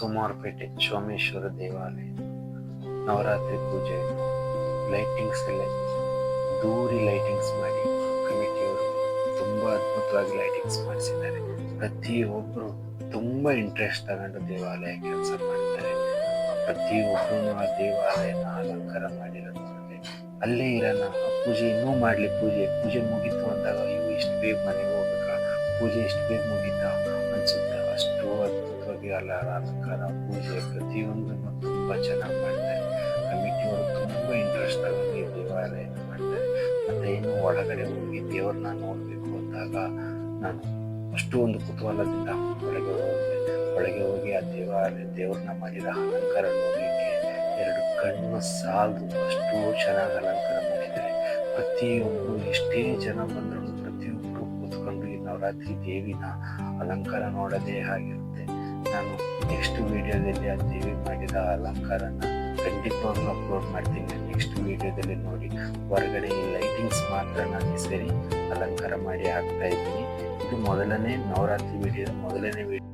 ಸೋಮವಾರಪೇಟೆ ಸೋಮೇಶ್ವರ ದೇವಾಲಯ, ನವರಾತ್ರಿ ಪೂಜೆ ಲೈಟಿಂಗ್ಸ್ ಎಲ್ಲ ದೂರಿ ಲೈಟಿಂಗ್ಸ್ ಮಾಡಿ ಕಮಿಟಿಯವರು ತುಂಬ ಅದ್ಭುತವಾಗಿ ಲೈಟಿಂಗ್ಸ್ ಮಾಡಿಸಿದ್ದಾರೆ. ಪ್ರತಿಯೊಬ್ಬರು ತುಂಬ ಇಂಟ್ರೆಸ್ಟ್ ತಗೊಂಡು ದೇವಾಲಯ ಕೆಲಸ ಮಾಡ್ತಾರೆ. ಪ್ರತಿಯೊಬ್ಬರು ಆ ದೇವಾಲಯನ ಅಲಂಕಾರ ಮಾಡಿರೋದು ಅಲ್ಲೇ ಇರೋಣ ಪೂಜೆ ಇನ್ನೂ ಮಾಡಲಿ, ಪೂಜೆ ಪೂಜೆ ಮುಗೀತು ಅಂದಾಗ ಇವು ಇಷ್ಟು ಬೇಗ ಮನೆಗೆ ಹೋಗ್ಬೇಕಾ? ಪೂಜೆ ಇಷ್ಟು ಬೇಗ ಮುಗೀತಾ? ಅಷ್ಟು ಅಲ್ಲ ಅಲಂಕಾರ ಪೂಜೆ ಪ್ರತಿಯೊಂದನ್ನು ತುಂಬ ಚೆನ್ನಾಗಿ ಮಾಡ್ತಾರೆ. ಕಮಿಟಿಯವರು ತುಂಬ ಇಂಟ್ರೆಸ್ಟ್ ಆಗಿ ದೇವಾಲಯನ ಮಾಡ್ತಾರೆ. ಮತ್ತೆ ಇನ್ನು ಒಳಗಡೆ ಹೋಗಿ ದೇವ್ರನ್ನ ನೋಡಬೇಕು ಅಂದಾಗ ನಾನು ಅಷ್ಟು ಒಂದು ಕುತೂಹಲದಿಂದ ಒಳಗೆ ಹೋದೆ. ಒಳಗೆ ಹೋಗಿ ಆ ದೇವಾಲಯ ದೇವ್ರನ್ನ ಮಾಡಿದ ಅಲಂಕಾರ ನೋಡಲಿಕ್ಕೆ ಎರಡು ಕಣ್ಣು ಸಾಲದು ಅಷ್ಟು ಚೆನ್ನಾಗಿ ಅಲಂಕಾರ ಮಾಡಿದ್ದಾರೆ. ಪ್ರತಿಯೊಬ್ಬರು ಎಷ್ಟೇ ಜನ ಬಂದರೂ ಪ್ರತಿಯೊಬ್ಬರು ಕೂತ್ಕೊಂಡು ಈ ನವರಾತ್ರಿ ದೇವಿನ ಅಲಂಕಾರ ನೋಡೋದೇ ಆಗಿರುತ್ತೆ. ನಾನು ನೆಕ್ಸ್ಟ್ ವಿಡಿಯೋದಲ್ಲಿ ಆ ದೇವಿ ಮಾಡಿದ ಅಲಂಕಾರನ ಖಂಡಿತವಾಗ್ಲೂ ಅಪ್ಲೋಡ್ ಮಾಡ್ತೀನಿ. ನೆಕ್ಸ್ಟ್ ವಿಡಿಯೋದಲ್ಲಿ ನೋಡಿ, ಹೊರಗಡೆ ಲೈಟಿಂಗ್ಸ್ ಮಾತ್ರ ನಾನು ಸೇರಿ ಅಲಂಕಾರ ಮಾಡಿ ಹಾಕ್ತಾ ಇದ್ದೀನಿ. ಇದು ಮೊದಲನೇ ನವರಾತ್ರಿ ವಿಡಿಯೋ ಮೊದಲನೇ ವಿಡಿಯೋ